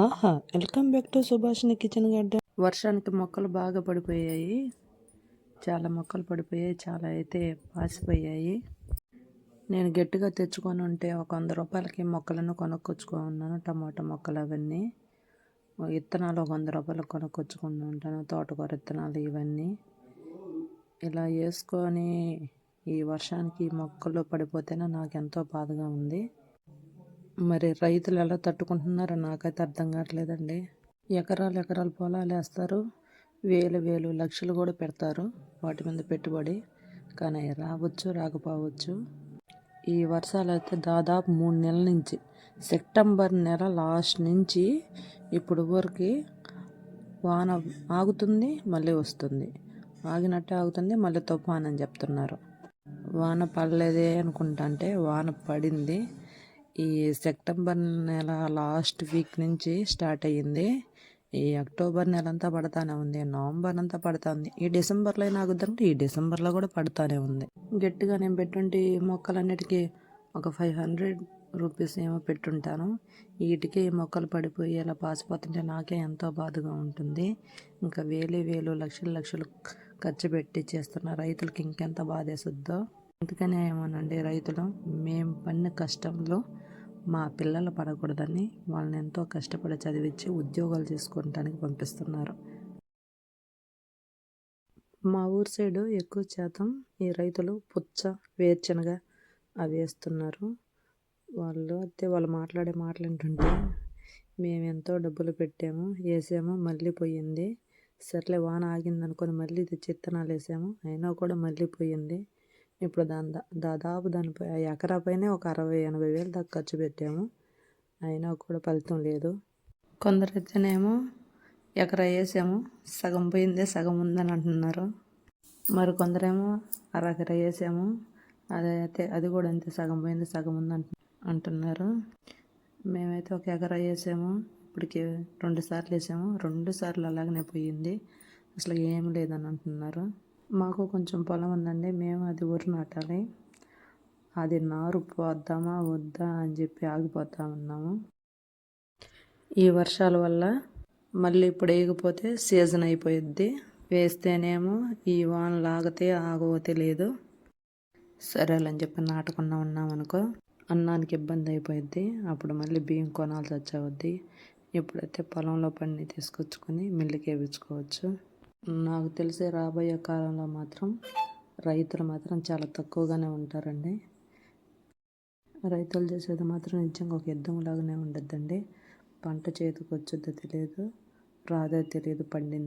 ఆహా welcome back to Subhashini kitchen garden. వర్షానికి మొక్కలు బాగా పడిపోయాయి. చాలా మొక్కలు పడిపోయాయి చాలా అయితే పాసిపోయాయి. నేను గట్టిగా తెచ్చుకొని ఉంటే ఒక వంద రూపాయలకి మొక్కలను కొనుక్కొచ్చుకున్నాను టమాటా మొక్కలు అవన్నీ. విత్తనాలు ఒక వంద రూపాయలకు కొనుక్కొచ్చుకుని ఉంటాను తోటకూర విత్తనాలు ఇవన్నీ. ఇలా వేసుకొని ఈ వర్షానికి మొక్కలు పడిపోతేనే నాకు ఎంతో బాధగా ఉంది. మరి రైతులు ఎలా తట్టుకుంటున్నారో నాకైతే అర్థం కావట్లేదండి. ఎకరాలు ఎకరాలు పొలాలు వేస్తారు. వేలు వేలు లక్షలు కూడా పెడతారు వాటి మీద పెట్టుబడి. కానీ రావచ్చు రాకపోవచ్చు. ఈ వర్షాలు అయితే దాదాపు మూడు నెలల నుంచి సెప్టెంబర్ నెల లాస్ట్ నుంచి ఇప్పుడు వరకు వాన ఆగుతుంది మళ్ళీ వస్తుంది. ఆగినట్టే ఆగుతుంది మళ్ళీ తుఫాన్ అని చెప్తున్నారు. వాన పడలేదే అనుకుంటా అంటే వాన పడింది. ఈ సెప్టెంబర్ నెల లాస్ట్ వీక్ నుంచి స్టార్ట్ అయ్యింది. ఈ అక్టోబర్ నెల అంతా పడతానే ఉంది. నవంబర్ అంతా పడుతుంది. ఈ డిసెంబర్లో అయినా ఆగుద్దంటే ఈ డిసెంబర్లో కూడా పడుతూనే ఉంది. గట్టిగా నేను పెట్టుంటే ఈ మొక్కలన్నిటికీ ఒక ఫైవ్ హండ్రెడ్ రూపీస్ ఏమో పెట్టుంటాను. వీటికి మొక్కలు పడిపోయి ఇలా పాసిపోతుంటే నాకే ఎంతో బాధగా ఉంటుంది. ఇంకా వేలు వేలు లక్షలు లక్షలు ఖర్చు పెట్టి చేస్తున్న రైతులకి ఇంకెంత బాధేసుద్దో అందుకనే ఏమోనండి రైతులు మేము పడిన కష్టంలో మా పిల్లలు పడకూడదని వాళ్ళని ఎంతో కష్టపడి చదివించి ఉద్యోగాలు చేసుకోవటానికి పంపిస్తున్నారు. మా ఊరు సైడు ఎక్కువ శాతం ఈ రైతులు పుచ్చ వేరుశనగ అవి వేస్తున్నారు. వాళ్ళు అయితే వాళ్ళు మాట్లాడే మాటలు ఏంటంటే మేము ఎంతో డబ్బులు పెట్టాము వేసాము మళ్ళీ పోయింది. సర్లే వాన ఆగింది అనుకొని మళ్ళీ ఇది చిత్తనాలు వేసాము. అయినా కూడా మళ్ళీ పోయింది. ఇప్పుడు దాని దాదాపు దానిపై ఎకరా పైనే ఒక అరవై ఎనభై వేలు దాకా ఖర్చు పెట్టాము. అయినా కూడా ఫలితం లేదు. కొందరు అయితేనేమో ఎకరా వేసాము. సగం పోయిందే సగం ఉందని అంటున్నారు. మరి కొందరేమో అరకర వేసాము. అదైతే అది కూడా అంతే సగం పోయింది సగం ఉంది అంటున్నారు. మేమైతే ఒక ఎకరా వేసాము. ఇప్పటికి రెండు సార్లు వేసాము. రెండు సార్లు అలాగనే పోయింది. అసలు ఏం లేదని అంటున్నారు. మాకు కొంచెం పొలం ఉందండి మేము అది ఊరు నాటాలి. అది నారు పోద్దామా వద్దా అని చెప్పి ఆగిపోతా ఉన్నాము. ఈ వర్షాల వల్ల మళ్ళీ ఇప్పుడు వేయకపోతే సీజన్ అయిపోయిద్ది. వేస్తేనేమో ఈ వాన లాగితే ఆగవో తెలియదు సరేలని చెప్పి నాటకుండా ఉన్నాం అనుకో అన్నానికి ఇబ్బంది అయిపోయిద్ది. అప్పుడు మళ్ళీ బియ్యం కొనాల్సి వచ్చేవద్ది. ఇప్పుడైతే పొలంలో పండి తీసుకొచ్చుకొని మిల్లుకి వేయించుకోవచ్చు నాకు తెలిసే రాబోయే కాలంలో మాత్రం రైతులు మాత్రం చాలా తక్కువగానే ఉంటారండి. రైతులు చేసేది మాత్రం నిజంగా ఒక యుద్ధం లాగానే ఉండద్దండి. పంట చేతికి వచ్చిద్దో తెలియదు రాదో తెలియదు పండింది